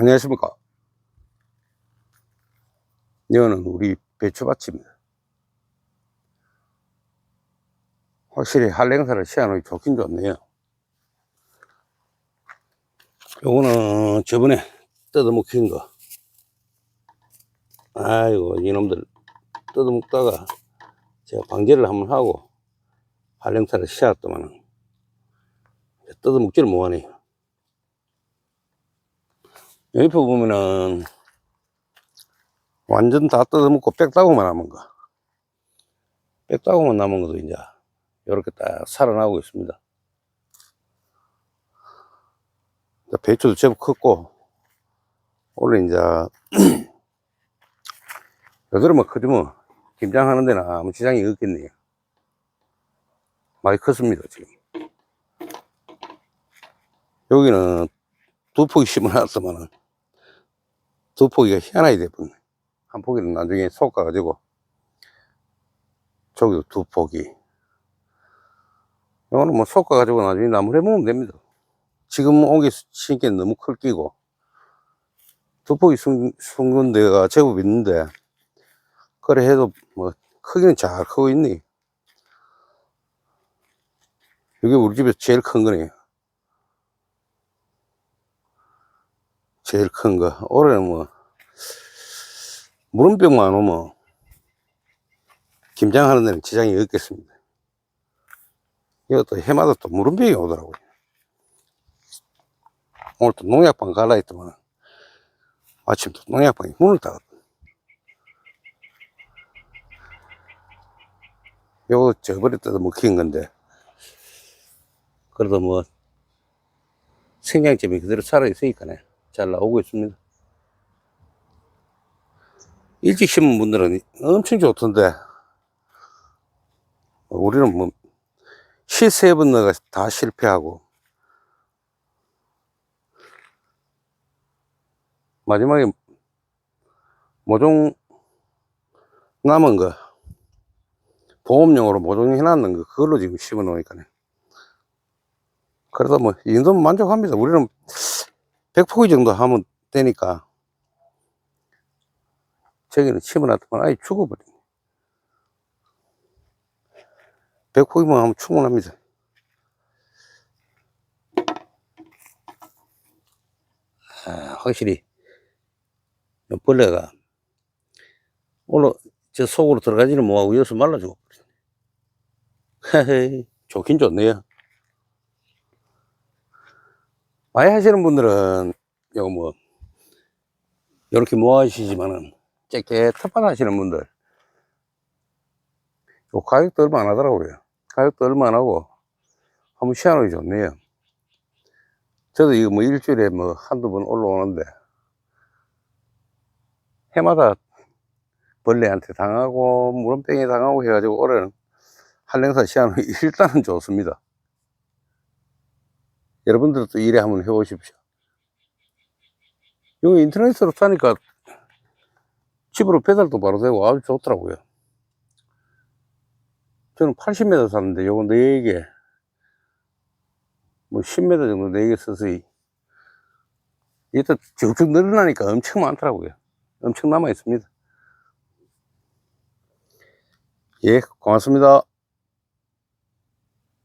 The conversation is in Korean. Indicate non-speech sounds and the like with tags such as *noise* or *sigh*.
안녕하십니까. 이거는 우리 배추밭입니다. 확실히 한랭사를 시안하기 좋긴 좋네요. 요거는 저번에 뜯어먹힌 거. 아이고, 이놈들 뜯어먹다가 제가 방제를 한번 하고 한랭사를 씌웠더만은 뜯어먹지를 못하네요. 옆에 보면은 완전 다 뜯어먹고 빽따구만 남은 거. 빽따구만 남은 것도 이제 이렇게 딱 살아나고 있습니다. 배추도 제법 컸고, 원래 이제, *clears throat* 여드름은 크지 뭐, 김장하는 데는 아무 지장이 없겠네요. 많이 컸습니다, 지금. 여기는 두 포기 심어놨더만은, 두 포기가 희한하게 돼버렸네. 한 포기는 나중에 솎아가지고, 저기도 두 포기. 이거는 뭐 솎아가지고 나중에 나물 해먹으면 됩니다. 지금 옥이 신기엔 너무 클 끼고, 두 포기 숨, 숨은 데가 제법 있는데, 그래 해도 뭐, 크기는 잘 크고 있네. 이게 우리 집에서 제일 큰 거네요. 제일 큰 거. 올해는 뭐, 무름병만 오면, 김장하는 데는 지장이 없겠습니다. 이것도 해마다 또 무름병이 오더라고요. 오늘 또 농약방 갈라 했더만, 마침 또 농약방이 문을 닫았다. 요거 저번에 뜯어 먹힌 건데, 그래도 뭐, 생장점이 그대로 살아있으니까네. 잘 나오고 있습니다. 일찍 심은 분들은 엄청 좋던데, 우리는 뭐, 실세 번 넣어가 다 실패하고, 마지막에 모종 남은 거, 보험용으로 모종해놨는 거, 그걸로 지금 심어 놓으니까네. 그래도 뭐, 이 정도면 만족합니다. 우리는 100포기 정도 하면 되니까. 저기는 심어놨더만 아예 죽어버리네. 100포기만 하면 충분합니다. 아, 확실히, 이 벌레가, 올라, 저 속으로 들어가지는 뭐하고 여기서 말라주고. *laughs* 좋긴 좋네요. 많이 하시는 분들은, 요거 뭐, 요렇게 모아주시지만은, 짧게 텃밭 하시는 분들, 요 가격도 얼마 안 하더라고요. 가격도 얼마 안 하고, 한번 시원하기 좋네요. 저도 이거 뭐 일주일에 뭐 한두 번 올라오는데, 해마다 벌레한테 당하고, 무름병에 당하고 해가지고 올해는 한랭사 시안은 *laughs* 일단은 좋습니다. 여러분들도 일에 한번 해보십시오. 여기 인터넷으로 사니까 집으로 배달도 바로 되고 아주 좋더라고요. 저는 80m 샀는데 요거 4개, 뭐 10m 정도 4개 써서 이게 또 쭉쭉 늘어나니까 엄청 많더라고요. 엄청 남아 있습니다. 예, 고맙습니다.